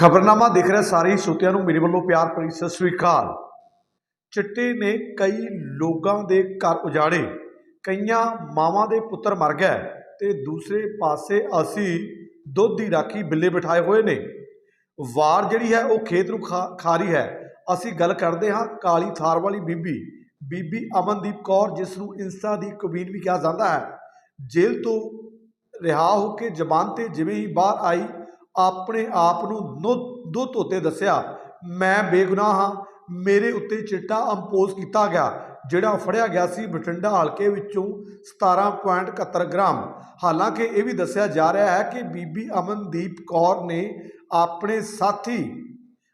ਖਬਰਨਾਮਾ ਦੇਖ ਰਿਹਾ ਸਾਰੇ ਹੀ ਨੂੰ ਮੇਰੇ ਵੱਲੋਂ ਪਿਆਰ ਭਰੀ ਸਤਿ ਸ੍ਰੀ ਅਕਾਲ। ਚਿੱਟੇ ਨੇ ਕਈ ਲੋਕਾਂ ਦੇ ਘਰ ਉਜਾੜੇ, ਕਈਆਂ ਮਾਵਾਂ ਦੇ ਪੁੱਤਰ ਮਰ ਗਏ ਤੇ ਦੂਸਰੇ ਪਾਸੇ ਅਸੀਂ ਦੁੱਧ ਦੀ ਰਾਖੀ ਬਿੱਲੇ ਬਿਠਾਏ ਹੋਏ ਨੇ। ਵਾਰ ਜਿਹੜੀ ਹੈ ਉਹ ਖੇਤ ਨੂੰ ਖਾ ਖਾ ਰਹੀ ਹੈ। ਅਸੀਂ ਗੱਲ ਕਰਦੇ ਹਾਂ ਕਾਲੀ ਥਾਰ ਵਾਲੀ ਬੀਬੀ ਬੀਬੀ ਅਮਨਦੀਪ ਕੌਰ, ਜਿਸ ਨੂੰ ਇੰਸਟਾ ਦੀ ਕਬੀਨ ਵੀ ਕਿਹਾ ਜਾਂਦਾ ਹੈ। ਜੇਲ੍ਹ ਤੋਂ ਰਿਹਾ ਹੋ ਕੇ ਜ਼ਬਾਨ ਤੇ ਜਿਵੇਂ ਹੀ ਬਾਹਰ ਆਈ ਆਪਣੇ ਆਪ ਨੂੰ ਨੋ ਦੋ ਧੋਤੇ ਦੱਸਿਆ, ਮੈਂ ਬੇਗੁਨਾਹ ਹਾਂ। ਮੇਰੇ ਉੱਤੇ ਚਿੱਟਾ ਇੰਪੋਜ਼ ਕੀਤਾ ਗਿਆ, ਜਿਹੜਾ ਫੜਿਆ ਗਿਆ ਸੀ ਬਠਿੰਡਾ ਹਲਕੇ ਵਿੱਚੋਂ 17.71 ਗ੍ਰਾਮ। ਹਾਲਾਂਕਿ ਇਹ ਵੀ ਦੱਸਿਆ ਜਾ ਰਿਹਾ ਹੈ ਕਿ ਬੀਬੀ ਅਮਨਦੀਪ ਕੌਰ ਨੇ ਆਪਣੇ ਸਾਥੀ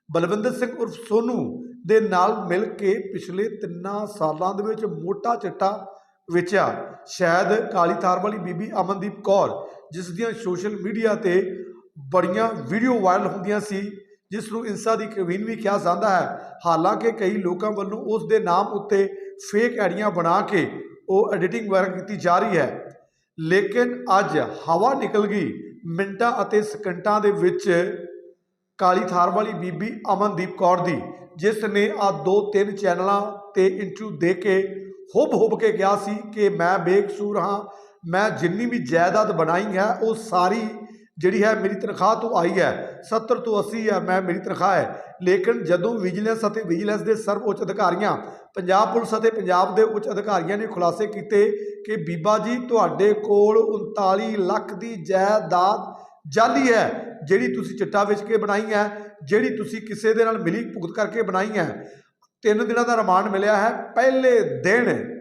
ਬਲਵਿੰਦਰ ਸਿੰਘ ਉਰਫ ਸੋਨੂ ਦੇ ਨਾਲ ਮਿਲ ਕੇ ਪਿਛਲੇ ਤਿੰਨਾਂ ਸਾਲਾਂ ਦੇ ਵਿੱਚ ਮੋਟਾ ਚਿੱਟਾ ਵੇਚਿਆ। ਸ਼ਾਇਦ ਕਾਲੀ ਥਾਰ ਵਾਲੀ ਬੀਬੀ ਅਮਨਦੀਪ ਕੌਰ, ਜਿਸ ਦੀਆਂ ਸੋਸ਼ਲ ਮੀਡੀਆ ਤੇ ਬੜੀਆਂ ਵੀਡੀਓ ਵਾਇਰਲ ਹੁੰਦੀਆਂ ਸੀ, ਜਿਸ ਨੂੰ ਇੰਸਟਾ ਦੀ ਕਵੀਨ ਵੀ ਕਿਹਾ ਜਾਂਦਾ ਹੈ। ਹਾਲਾਂਕਿ ਕਈ ਲੋਕਾਂ ਵੱਲੋਂ ਉਸ ਦੇ ਨਾਮ ਉੱਤੇ ਫੇਕ ਆਈਡੀਆਂ ਬਣਾ ਕੇ ਉਹ ਐਡੀਟਿੰਗ ਵਗੈਰਾ ਕੀਤੀ ਜਾ ਰਹੀ ਹੈ। ਲੇਕਿਨ ਅੱਜ ਹਵਾ ਨਿਕਲ ਗਈ। ਮਿੰਟਾਂ ਅਤੇ ਸਕਿੰਟਾਂ ਦੇ ਵਿੱਚ ਕਾਲੀ ਥਾਰ ਵਾਲੀ ਬੀਬੀ ਅਮਨਦੀਪ ਕੌਰ ਦੀ, ਜਿਸ ਨੇ ਆ ਦੋ ਤਿੰਨ ਚੈਨਲਾਂ ਤੇ ਇੰਟਰਵਿਊ ਦੇ ਕੇ ਹੁਬ ਹੁਬ ਕੇ ਕਿਹਾ ਸੀ ਕਿ ਮੈਂ ਬੇਕਸੂਰ ਹਾਂ, ਮੈਂ ਜਿੰਨੀ ਵੀ ਜਾਇਦਾਦ ਬਣਾਈ ਹੈ, ਉਹ ਸਾਰੀ ਜਿਹੜੀ ਹੈ ਮੇਰੀ ਤਨਖਾਹ ਤੋਂ ਆਈ ਹੈ 70 ਤੋਂ 80 ਹੈ, ਮੈਂ ਮੇਰੀ ਤਨਖਾਹ ਹੈ। ਲੇਕਿਨ ਜਦੋਂ ਵਿਜੀਲੈਂਸ ਅਤੇ ਵਿਜੀਲੈਂਸ ਦੇ ਸਰਵ ਉੱਚ ਅਧਿਕਾਰੀਆਂ, ਪੰਜਾਬ ਪੁਲਿਸ ਅਤੇ ਪੰਜਾਬ ਦੇ ਉੱਚ ਅਧਿਕਾਰੀਆਂ ਨੇ ਖੁਲਾਸੇ ਕੀਤੇ ਕਿ ਬੀਬਾ ਜੀ, ਤੁਹਾਡੇ ਕੋਲ 39 ਲੱਖ ਦੀ ਜਾਇਦਾਦ ਜਾਲੀ ਹੈ, ਜਿਹੜੀ ਤੁਸੀਂ ਚਿੱਟਾ ਵੇਚ ਕੇ ਬਣਾਈ ਹੈ, ਜਿਹੜੀ ਤੁਸੀਂ ਕਿਸੇ ਦੇ ਨਾਲ ਮਿਲੀ ਭੁਗਤ ਕਰਕੇ ਬਣਾਈ ਹੈ। ਤਿੰਨ ਦਿਨਾਂ ਦਾ ਰਿਮਾਂਡ ਮਿਲਿਆ ਹੈ। ਪਹਿਲੇ ਦਿਨ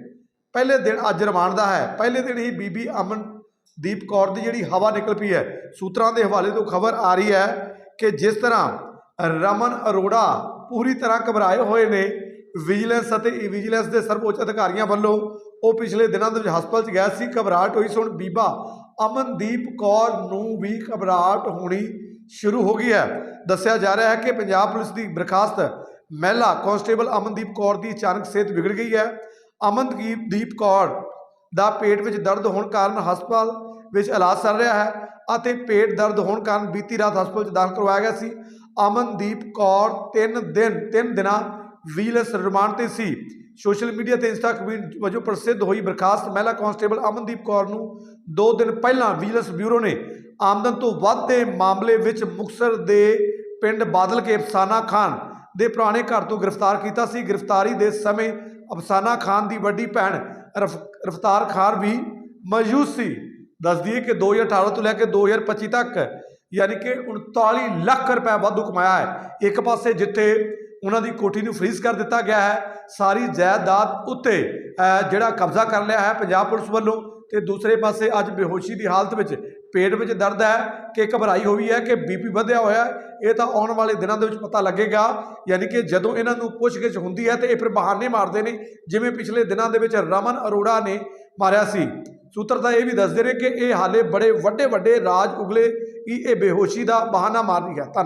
ਪਹਿਲੇ ਦਿਨ ਅੱਜ ਰਿਮਾਂਡ ਦਾ ਹੈ। ਪਹਿਲੇ ਦਿਨ ਹੀ ਬੀਬੀ ਅਮਨ ਦੀਪ ਕੌਰ ਦੀ ਜਿਹੜੀ ਹਵਾ ਨਿਕਲ ਪਈ ਹੈ, ਸੂਤਰਾਂ ਦੇ ਹਵਾਲੇ ਤੋਂ ਖਬਰ ਆ ਰਹੀ ਹੈ ਕਿ ਜਿਸ ਤਰ੍ਹਾਂ ਰਮਨ ਅਰੋੜਾ ਪੂਰੀ ਤਰ੍ਹਾਂ ਘਬਰਾਏ ਹੋਏ ਨੇ, ਵਿਜੀਲੈਂਸ ਅਤੇ ਵਿਜੀਲੈਂਸ ਦੇ ਸਰਵਉੱਚ ਅਧਿਕਾਰੀਆਂ ਵੱਲੋਂ ਉਹ ਪਿਛਲੇ ਦਿਨਾਂ ਦੇ ਵਿੱਚ ਹਸਪਤਾਲ 'ਚ ਗਿਆ ਸੀ, ਘਬਰਾਹਟ ਹੋਈ ਸੀ। ਹੁਣ ਬੀਬਾ ਅਮਨਦੀਪ ਕੌਰ ਨੂੰ ਵੀ ਘਬਰਾਹਟ ਹੋਣੀ ਸ਼ੁਰੂ ਹੋ ਗਈ ਹੈ। ਦੱਸਿਆ ਜਾ ਰਿਹਾ ਹੈ ਕਿ ਪੰਜਾਬ ਪੁਲਿਸ ਦੀ ਬਰਖਾਸਤ ਮਹਿਲਾ ਕਾਂਸਟੇਬਲ ਅਮਨਦੀਪ ਕੌਰ ਦੀ ਅਚਾਨਕ ਸਿਹਤ ਵਿਗੜ ਗਈ ਹੈ। ਅਮਨਦੀਪ ਦੀਪ ਕੌਰ ਦਾ ਪੇਟ ਵਿੱਚ ਦਰਦ ਹੋਣ ਕਾਰਨ ਹਸਪਤਾਲ ਵਿੱਚ ਇਲਾਜ ਚੱਲ ਰਿਹਾ ਹੈ ਅਤੇ ਪੇਟ ਦਰਦ ਹੋਣ ਕਾਰਨ ਬੀਤੀ ਰਾਤ ਹਸਪਤਾਲ 'ਚ ਦਾਖਲ ਕਰਵਾਇਆ ਗਿਆ ਸੀ। ਅਮਨਦੀਪ ਕੌਰ 3 ਦਿਨ 3 ਦਿਨਾਂ ਵੀਲਸ ਰਿਮਾਂਡ ਤੇ ਸੀ। ਸੋਸ਼ਲ ਮੀਡੀਆ ਤੇ ਇੰਸਟਾ ਕਵੀਨ ਵਜੋਂ ਪ੍ਰਸਿੱਧ ਹੋਈ ਬਰਖਾਸਤ ਮਹਿਲਾ ਕਾਂਸਟੇਬਲ ਅਮਨਦੀਪ ਕੌਰ ਨੂੰ 2 ਦਿਨ ਪਹਿਲਾਂ ਵੀਲਸ ਬਿਊਰੋ ਨੇ ਆਮਦਨ ਤੋਂ ਵੱਧ ਦੇ ਮਾਮਲੇ ਵਿੱਚ ਮੁਕਸਰ ਦੇ ਪਿੰਡ ਬਾਦਲ ਕੇ ਅਫਸਾਨਾ ਖਾਨ ਦੇ ਪੁਰਾਣੇ ਘਰ ਤੋਂ ਗ੍ਰਿਫਤਾਰ ਕੀਤਾ ਸੀ। ਗ੍ਰਿਫਤਾਰੀ ਦੇ ਸਮੇਂ ਅਫਸਾਨਾ ਖਾਨ ਦੀ ਵੱਡੀ ਭੈਣ ਰਫ- ਰਫਤਾਰ ਖਾਨ ਵੀ ਮੌਜੂਦ ਸੀ। ਦੱਸ ਦਈਏ ਕਿ 2018 ਤੋਂ ਲੈ ਕੇ 2025 ਤੱਕ ਯਾਨੀ ਕਿ 39 ਲੱਖ ਰੁਪਏ ਵਾਧੂ ਕਮਾਇਆ ਹੈ। ਇੱਕ ਪਾਸੇ ਜਿੱਥੇ ਉਹਨਾਂ ਦੀ ਕੋਠੀ ਨੂੰ ਫ੍ਰੀਜ਼ ਕਰ ਦਿੱਤਾ ਗਿਆ ਹੈ, ਸਾਰੀ ਜਾਇਦਾਦ ਉੱਤੇ ਜਿਹੜਾ ਕਬਜ਼ਾ ਕਰ ਲਿਆ ਹੈ ਪੰਜਾਬ ਪੁਲਿਸ ਵੱਲੋਂ ਤੇ ਦੂਸਰੇ ਪਾਸੇ ਅੱਜ ਬੇਹੋਸ਼ੀ ਦੀ ਹਾਲਤ ਵਿੱਚ ਪੇਟ ਵਿੱਚ ਦਰਦ ਹੈ ਕਿ ਘਬਰਾਈ ਹੋਈ ਹੈ ਕਿ ਬੀਪੀ ਵਧਿਆ ਹੋਇਆ ਇਹ ਤਾਂ ਆਉਣ ਵਾਲੇ ਦਿਨਾਂ ਦੇ ਵਿੱਚ ਪਤਾ ਲੱਗੇਗਾ। ਯਾਨੀ ਕਿ ਜਦੋਂ ਇਹਨਾਂ ਨੂੰ ਪੁੱਛਗਿੱਛ ਹੁੰਦੀ ਹੈ ਤੇ ਇਹ ਫਿਰ ਬਹਾਨੇ ਮਾਰਦੇ ਨੇ, ਜਿਵੇਂ ਪਿਛਲੇ ਦਿਨਾਂ ਦੇ ਵਿੱਚ ਰਮਨ ਅਰੋੜਾ ਨੇ ਮਾਰਿਆ ਸੀ। ਸੂਤਰ ਤਾਂ ਇਹ ਵੀ ਦੱਸਦੇ ਨੇ ਕਿ ਇਹ ਹਾਲੇ ਬੜੇ ਵੱਡੇ ਵੱਡੇ ਰਾਜ ਉਗਲੇ ਕਿ ਇਹ ਬੇਹੋਸ਼ੀ ਦਾ ਬਹਾਨਾ ਮਾਰ ਰਹੀ ਹੈ। ਧੰਨ